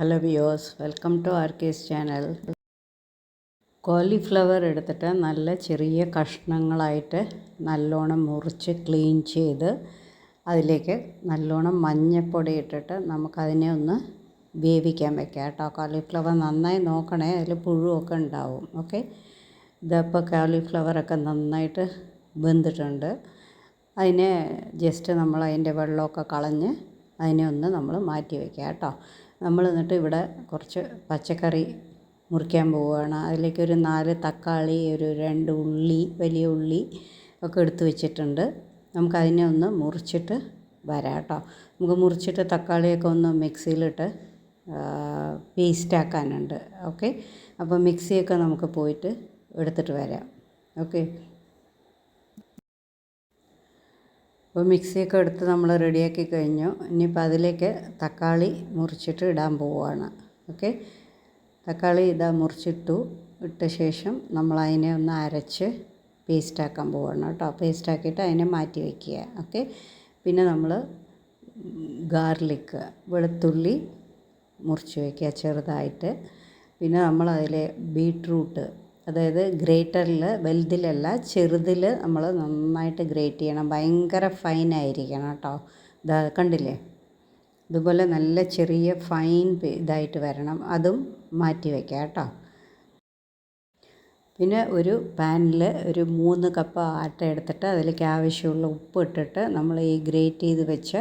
Hello viewers welcome to R K's channel cauliflower എടുത്തിട്ട് നല്ല ചെറിയ കഷ്ണങ്ങളായിട്ട് നല്ലോണം മുറിച്ച് ക്ലീൻ ചെയ്ത് അതിലേക്ക് നല്ലോണം മഞ്ഞപ്പൊടി ഇട്ടിട്ട് നമുക്കതിനെ ഒന്ന് വേവിക്കാൻ വെക്കാം കേട്ടോ. കോളിഫ്ലവർ നന്നായി നോക്കണേ അതിൽ പുഴുവൊക്കെ ഉണ്ടാവും. ഓക്കെ ഇതിപ്പോൾ കോളിഫ്ലവറൊക്കെ നന്നായിട്ട് വെന്തിട്ടുണ്ട്. അതിനെ ജസ്റ്റ് നമ്മൾ അതിന്റെ വെള്ളമൊക്കെ കളഞ്ഞ് അതിനെ ഒന്ന് നമ്മൾ മാറ്റി വയ്ക്കുക കേട്ടോ. നമ്മൾ എന്നിട്ട് ഇവിടെ കുറച്ച് പച്ചക്കറി മുറിക്കാൻ പോവുകയാണ്. അതിലേക്ക് ഒരു നാല് തക്കാളി ഒരു രണ്ട് ഉള്ളി വലിയ ഉള്ളി ഒക്കെ എടുത്ത് വെച്ചിട്ടുണ്ട്. നമുക്ക് അതിനെ ഒന്ന് മുറിച്ചിട്ട് വരാം കേട്ടോ. നമുക്ക് മുറിച്ചിട്ട് തക്കാളിയൊക്കെ ഒന്ന് മിക്സിയിലിട്ട് പേസ്റ്റാക്കാനുണ്ട് ഓക്കെ? അപ്പോൾ മിക്സിയൊക്കെ നമുക്ക് പോയിട്ട് എടുത്തിട്ട് വരാം. ഓക്കെ? അപ്പോൾ മിക്സിയൊക്കെ എടുത്ത് നമ്മൾ റെഡിയാക്കി കഴിഞ്ഞു. ഇനിയിപ്പോൾ അതിലേക്ക് തക്കാളി മുറിച്ചിട്ട് ഇടാൻ പോവുകയാണ്. ഓക്കെ? തക്കാളി ഇതാ മുറിച്ചിട്ടു. ഇട്ട ശേഷം നമ്മൾ അതിനെ ഒന്ന് അരച്ച് പേസ്റ്റാക്കാൻ പോവുകയാണ് കേട്ടോ. പേസ്റ്റാക്കിയിട്ട് അതിനെ മാറ്റി വയ്ക്കുക. ഓക്കെ? പിന്നെ നമ്മൾ ഗാർലിക്ക് വെളുത്തുള്ളി മുറിച്ച് വയ്ക്കുക ചെറുതായിട്ട്. പിന്നെ നമ്മൾ അതിലെ ബീട്രൂട്ട് അതായത് ഗ്രേറ്ററിൽ വലുതിലല്ല ചെറുതിൽ നമ്മൾ നന്നായിട്ട് ഗ്രേറ്റ് ചെയ്യണം. ഭയങ്കര ഫൈനായിരിക്കണം കേട്ടോ. ഇതാ കണ്ടില്ലേ? ഇതുപോലെ നല്ല ചെറിയ ഫൈൻ ഇതായിട്ട് വരണം. അതും മാറ്റി വയ്ക്കാം കേട്ടോ. പിന്നെ ഒരു പാനിൽ ഒരു മൂന്ന് കപ്പ് ആട്ട എടുത്തിട്ട് അതിലേക്ക് ആവശ്യമുള്ള ഉപ്പ് ഇട്ടിട്ട് നമ്മൾ ഈ ഗ്രേറ്റ് ചെയ്ത് വെച്ച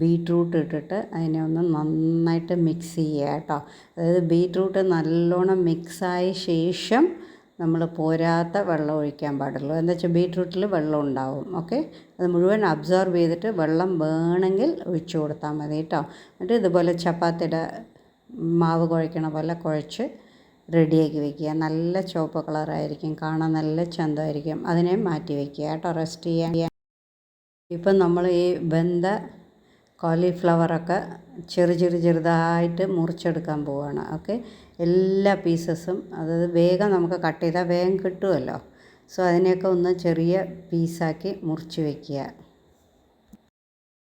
ബീട്രൂട്ട് ഇട്ടിട്ട് അതിനെ ഒന്ന് നന്നായിട്ട് മിക്സ് ചെയ്യുക കേട്ടോ. അതായത് ബീട്രൂട്ട് നല്ലോണം മിക്സായ ശേഷം നമ്മൾ പോരാത്ത വെള്ളം ഒഴിക്കാൻ പാടുള്ളൂ. എന്താ വെച്ചാൽ ബീട്രൂട്ടിൽ വെള്ളം ഉണ്ടാവും ഓക്കെ അത് മുഴുവൻ അബ്സോർബ് ചെയ്തിട്ട് വെള്ളം വേണമെങ്കിൽ ഒഴിച്ചു കൊടുത്താൽ മതി കേട്ടോ. എന്നിട്ട് ഇതുപോലെ ചപ്പാത്തിയുടെ മാവ് കുഴക്കണ പോലെ കുഴച്ച് റെഡിയാക്കി വെക്കുക. നല്ല ചുവപ്പ് കളറായിരിക്കും കാണാൻ നല്ല ചന്തമായിരിക്കും. അതിനെ മാറ്റി വെക്കുക കേട്ടോ റെസ്റ്റ് ചെയ്യാൻ. ഇപ്പം നമ്മൾ ഈ വെന്ത കോളിഫ്ലവറൊക്കെ ചെറു ചെറു ചെറുതായിട്ട് മുറിച്ചെടുക്കാൻ പോവുകയാണ് ഓക്കെ? എല്ലാ പീസസും അതായത് വേഗം നമുക്ക് കട്ട് ചെയ്താൽ വേഗം കിട്ടുമല്ലോ സോ അതിനെയൊക്കെ ഒന്ന് ചെറിയ പീസാക്കി മുറിച്ച് വയ്ക്കുക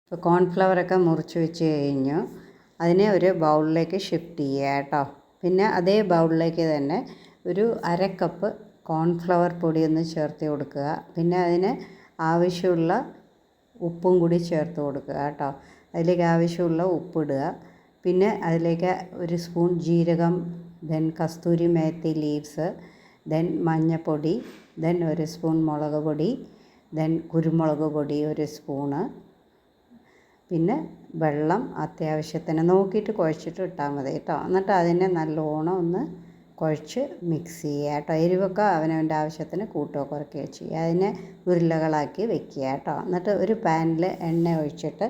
ഇപ്പോൾ കോൺഫ്ലവറൊക്കെ മുറിച്ച് വെച്ച് കഴിഞ്ഞു. അതിനെ ഒരു ബൗളിലേക്ക് ഷിഫ്റ്റ് ചെയ്യുക കേട്ടോ. പിന്നെ അതേ ബൗളിലേക്ക് തന്നെ ഒരു അര കപ്പ് കോൺഫ്ലവർ ഒന്ന് ചേർത്ത് കൊടുക്കുക. പിന്നെ അതിന് ആവശ്യമുള്ള ഉപ്പും കൂടി ചേർത്ത് കൊടുക്കുക കേട്ടോ. അതിലേക്ക് ആവശ്യമുള്ള ഉപ്പിടുക. പിന്നെ അതിലേക്ക് ഒരു സ്പൂൺ ജീരകം then kasuri methi leaves then മഞ്ഞൾപ്പൊടി ദെൻ ഒരു സ്പൂൺ മുളക് പൊടി ദെൻ കുരുമുളക് പൊടി ഒരു സ്പൂണ് പിന്നെ വെള്ളം അത്യാവശ്യത്തിന് നോക്കിയിട്ട് കുഴച്ചിട്ട് ഇട്ടാൽ മതി കേട്ടോ. എന്നിട്ട് അതിനെ നല്ലോണം ഒന്ന് കുഴച്ച് മിക്സ് ചെയ്യുക കേട്ടോ. എരിവൊക്കെ അവനവന്റെ ആവശ്യത്തിന് കൂട്ടോ കുറയ്ക്കുകയോ ചെയ്യുക. അതിനെ ഉരുളകളാക്കി വെക്കുക കേട്ടോ. എന്നിട്ട് ഒരു പാനിൽ എണ്ണ ഒഴിച്ചിട്ട്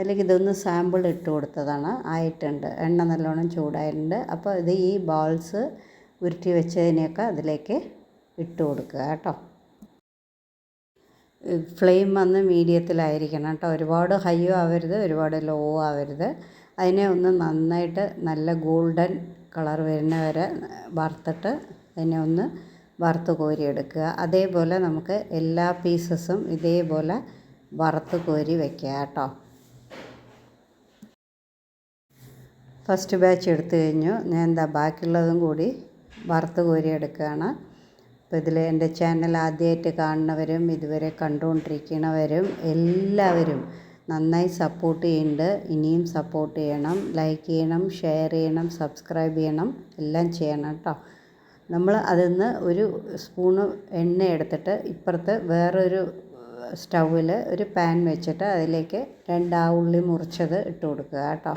അതിലേക്ക് ഇതൊന്ന് സാമ്പിൾ ഇട്ട് കൊടുത്തതാണ്. ആയിട്ടുണ്ട്. എണ്ണ നല്ലോണം ചൂടായിട്ടുണ്ട്. അപ്പോൾ ഇത് ഈ ബോൾസ് ഉരുട്ടി വെച്ചതിനെയൊക്കെ അതിലേക്ക് ഇട്ട് കൊടുക്കുക കേട്ടോ. ഫ്ലെയിം വന്ന് മീഡിയത്തിലായിരിക്കണം കേട്ടോ. ഒരുപാട് ഹൈയോ ആവരുത് ഒരുപാട് ലോ ആവരുത്. അതിനെ ഒന്ന് നന്നായിട്ട് നല്ല ഗോൾഡൻ കളർ വരുന്ന വരെ വറുത്തിട്ട് അതിനെ ഒന്ന് വറുത്ത് കോരിയെടുക്കുക. അതേപോലെ നമുക്ക് എല്ലാ പീസസും ഇതേപോലെ വറുത്ത് കോരി വയ്ക്കുക കേട്ടോ. ഫസ്റ്റ് ബാച്ച് എടുത്തു കഴിഞ്ഞു. ഞാൻ എന്താ ബാക്കിയുള്ളതും കൂടി വറുത്ത് കോരി എടുക്കുകയാണ് അപ്പോൾ ഇതിൽ എന്റെ ചാനൽ ആദ്യമായിട്ട് കാണുന്നവരും ഇതുവരെ കണ്ടുകൊണ്ടിരിക്കുന്നവരും എല്ലാവരും നന്നായി സപ്പോർട്ട് ചെയ്യുന്നുണ്ട്. ഇനിയും സപ്പോർട്ട് ചെയ്യണം. ലൈക്ക് ചെയ്യണം ഷെയർ ചെയ്യണം സബ്സ്ക്രൈബ് ചെയ്യണം എല്ലാം ചെയ്യണം കേട്ടോ. നമ്മൾ അതിൽ നിന്ന് ഒരു സ്പൂണ് എണ്ണ എടുത്തിട്ട് ഇപ്പുറത്ത് വേറൊരു സ്റ്റൗവിൽ ഒരു പാൻ വെച്ചിട്ട് അതിലേക്ക് രണ്ടാ ഉള്ളി മുറിച്ചത് ഇട്ട് കൊടുക്കുക കേട്ടോ.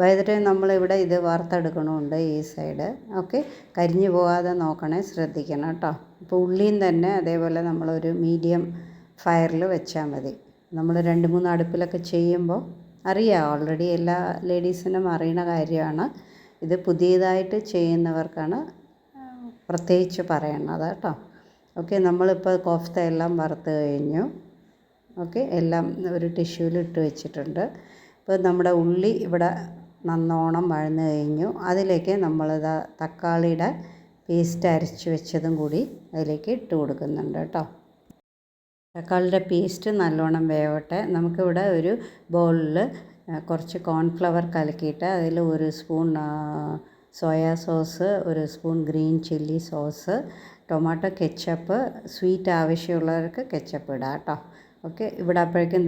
ബൈ ദ ടൈം നമ്മളിവിടെ ഇത് വറുത്തെടുക്കണമുണ്ട് ഈ സൈഡ് ഓക്കെ കരിഞ്ഞു പോകാതെ നോക്കണേ ശ്രദ്ധിക്കണം കേട്ടോ. ഇപ്പോൾ ഉള്ളിയും തന്നെ അതേപോലെ നമ്മളൊരു മീഡിയം ഫയറിൽ വെച്ചാൽ മതി. നമ്മൾ രണ്ട് മൂന്ന് അടുപ്പിലൊക്കെ ചെയ്യുമ്പോൾ അറിയാം ഓൾറെഡി എല്ലാ ലേഡീസിനും അറിയണ കാര്യമാണ്. ഇത് പുതിയതായിട്ട് ചെയ്യുന്നവർക്കാണ് പ്രത്യേകിച്ച് പറയണത് കേട്ടോ. ഓക്കെ നമ്മളിപ്പോൾ കോഫ്ത എല്ലാം വറുത്ത് കഴിഞ്ഞു. ഓക്കെ എല്ലാം ഒരു ടിഷ്യൂവിൽ ഇട്ട് വെച്ചിട്ടുണ്ട്. ഇപ്പോൾ നമ്മുടെ ഉള്ളി ഇവിടെ നന്നോണം വഴന്ന് കഴിഞ്ഞു. അതിലേക്ക് നമ്മളിതാ തക്കാളിയുടെ പേസ്റ്റ് അരച്ച് വെച്ചതും കൂടി അതിലേക്ക് ഇട്ട് കൊടുക്കുന്നുണ്ട് കേട്ടോ. തക്കാളിയുടെ പേസ്റ്റ് നല്ലോണം വേവട്ടെ. നമുക്കിവിടെ ഒരു ബൗളിൽ കുറച്ച് കോൺഫ്ലവർ കലക്കിയിട്ട് അതിൽ ഒരു സ്പൂൺ സോയാ സോസ് ഒരു spoon green chilli sauce tomato ketchup sweet ആവശ്യമുള്ളവർക്ക് കെച്ചപ്പ് ഇടാം കേട്ടോ. ഓക്കെ ഇവിടെ അപ്പോഴേക്കും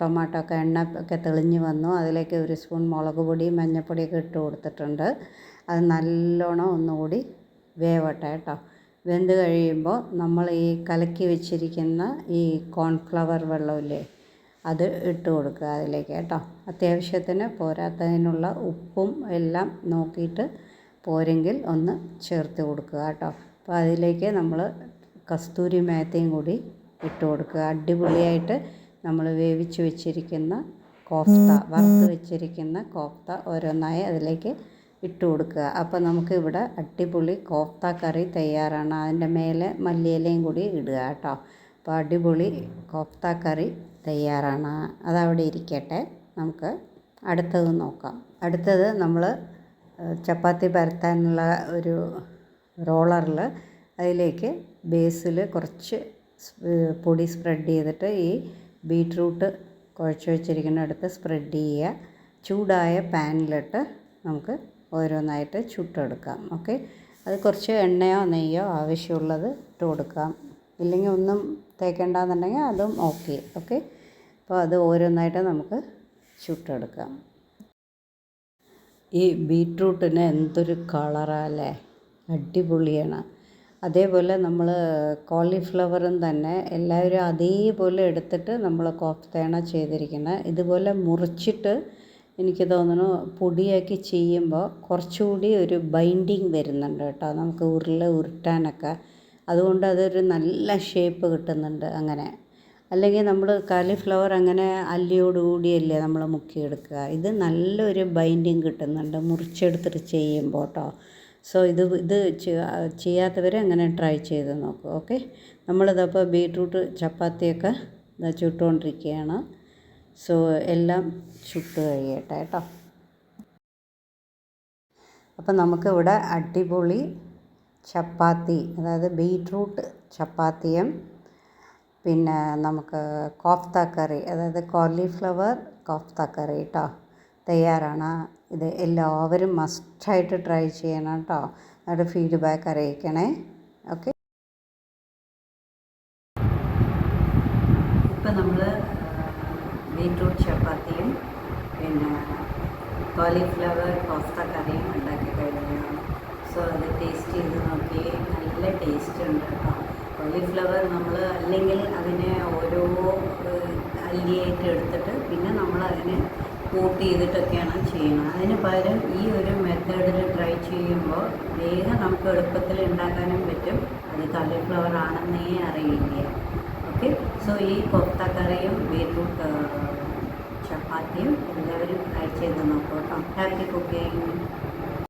ടൊമാറ്റോ ഒക്കെ എണ്ണ ഒക്കെ തെളിഞ്ഞ് വന്നു. അതിലേക്ക് ഒരു സ്പൂൺ മുളക് പൊടി മഞ്ഞൾപ്പൊടിയൊക്കെ ഇട്ട് കൊടുത്തിട്ടുണ്ട്. അത് നല്ലോണം ഒന്നുകൂടി വേവട്ടെ കേട്ടോ. വെന്ത് കഴിയുമ്പോൾ നമ്മൾ ഈ കലക്കി വെച്ചിരിക്കുന്ന ഈ കോൺഫ്ലവർ വെള്ളമില്ലേ അത് ഇട്ട് കൊടുക്കുക അതിലേക്ക് കേട്ടോ. അത്യാവശ്യത്തിന് പോരാത്തതിനുള്ള ഉപ്പും എല്ലാം നോക്കിയിട്ട് പോരെങ്കിൽ ഒന്ന് ചേർത്ത് കൊടുക്കുക കേട്ടോ. അപ്പോൾ അതിലേക്ക് നമ്മൾ കസ്തൂരി മേത്തയും കൂടി ഇട്ട് കൊടുക്കുക. അടിപൊളിയായിട്ട് നമ്മൾ വേവിച്ച് വെച്ചിരിക്കുന്ന കോഫ്ത വറുത്ത് വെച്ചിരിക്കുന്ന കോഫ്ത ഓരോന്നായി അതിലേക്ക് ഇട്ട് കൊടുക്കുക. അപ്പോൾ നമുക്ക് ഇവിടെ അടിപൊളി കോഫ്ത കറി തയ്യാറാണ്. അതിന്റെ മേലെ മല്ലിയിലയും കൂടി ഇടുക കേട്ടോ. അപ്പോൾ അടിപൊളി കോഫ്ത കറി തയ്യാറാണ്. അതവിടെ ഇരിക്കട്ടെ. നമുക്ക് അടുത്തത് നോക്കാം. അടുത്തത് നമ്മൾ ചപ്പാത്തി പരത്താനുള്ള ഒരു റോളറിൽ അതിലേക്ക് ബേസിൽ കുറച്ച് പൊടി സ്പ്രെഡ് ചെയ്തിട്ട് ഈ ബീട്രൂട്ട് കുഴച്ച് വെച്ചിരിക്കുന്നിടത്ത് സ്പ്രെഡ് ചെയ്യുക. ചൂടായ പാനിലിട്ട് നമുക്ക് ഓരോന്നായിട്ട് ചുട്ടെടുക്കാം. ഓക്കെ? അത് കുറച്ച് എണ്ണയോ നെയ്യോ ആവശ്യമുള്ളത് ഇട്ട് കൊടുക്കാം. ഇല്ലെങ്കിൽ ഒന്നും തേക്കേണ്ടെന്നുണ്ടെങ്കിൽ അതും ഓക്കെ. ഓക്കെ? അപ്പോൾ അത് ഓരോന്നായിട്ട് നമുക്ക് ചുട്ടെടുക്കാം. ഈ ബീട്രൂട്ടിന് എന്തൊരു കളറല്ലേ അടിപൊളിയാണ്. അതേപോലെ നമ്മൾ കോളിഫ്ലവറും തന്നെ എല്ലാവരും അതേപോലെ എടുത്തിട്ട് നമ്മൾ കോഫ്തേണ ചെയ്തിരിക്കുന്നത് ഇതുപോലെ മുറിച്ചിട്ട് എനിക്ക് തോന്നുന്നു പൊടിയാക്കി ചെയ്യുമ്പോൾ കുറച്ചുകൂടി ഒരു ബൈൻഡിങ് വരുന്നുണ്ട് കേട്ടോ. നമുക്ക് ഉരുള ഉരുട്ടാനൊക്കെ. അതുകൊണ്ട് അതൊരു നല്ല ഷേപ്പ് കിട്ടുന്നുണ്ട് അങ്ങനെ. അല്ലെങ്കിൽ നമ്മൾ കാലിഫ്ലവർ അങ്ങനെ അല്ലിയോടുകൂടിയല്ലേ നമ്മൾ മുക്കിയെടുക്കുക. ഇത് നല്ലൊരു ബൈൻഡിങ് കിട്ടുന്നുണ്ട് മുറിച്ചെടുത്തിട്ട് ചെയ്യുമ്പോൾ കേട്ടോ. സോ ഇത് ഇത് ചെയ്യാത്തവർ അങ്ങനെ ട്രൈ ചെയ്ത് നോക്കും ഓക്കെ നമ്മളിതപ്പോൾ ബീട്രൂട്ട് ചപ്പാത്തിയൊക്കെ ചുട്ടുകൊണ്ടിരിക്കുകയാണ് സോ എല്ലാം ചുട്ട് കഴിയട്ടെ കേട്ടോ. അപ്പം നമുക്കിവിടെ അടിപൊളി ചപ്പാത്തി അതായത് ബീട്രൂട്ട് ചപ്പാത്തിയും പിന്നെ നമുക്ക് കോഫ്ത കറി അതായത് കോളിഫ്ലവർ കോഫ്ത കറി കേട്ടോ തയ്യാറാണ്. ഇത് എല്ലാവരും മസ്റ്റായിട്ട് ട്രൈ ചെയ്യണം കേട്ടോ. അവരുടെ ഫീഡ്ബാക്ക് അറിയിക്കണേ. ഓക്കെ. ഇപ്പം നമ്മൾ ബീട്രൂട്ട് ചപ്പാത്തിയും പിന്നെ കോളിഫ്ലവർ കോഫ്ത കറിയും ഉണ്ടാക്കി കഴിഞ്ഞതാണ്. സോ അത് ടേസ്റ്റ് ചെയ്ത് നോക്കി. നല്ല ടേസ്റ്റ് ഉണ്ട് കേട്ടോ. കോളിഫ്ലവർ നമ്മൾ അല്ലെങ്കിൽ അതിനെ ഓരോ അല്ലിയായിട്ട് എടുത്തിട്ട് പിന്നെ നമ്മൾ അതിനെ കൂട്ട് ചെയ്തിട്ടൊക്കെയാണ് ചെയ്യുന്നത്. അതിന് പകരം ഈ ഒരു മെത്തേഡിൽ ട്രൈ ചെയ്യുമ്പോൾ വേഗം നമുക്ക് എളുപ്പത്തിൽ ഉണ്ടാക്കാനും പറ്റും. അത് കോളിഫ്ലവർ ആണെന്നേ അറിയില്ല. ഓക്കെ സോ ഈ കൊത്തക്കറിയും ബീറ്റ്റൂട്ട് ചപ്പാത്തിയും എല്ലാവരും ട്രൈ ചെയ്ത് നോക്കൂ ഹാപ്പി കുക്കിംഗ്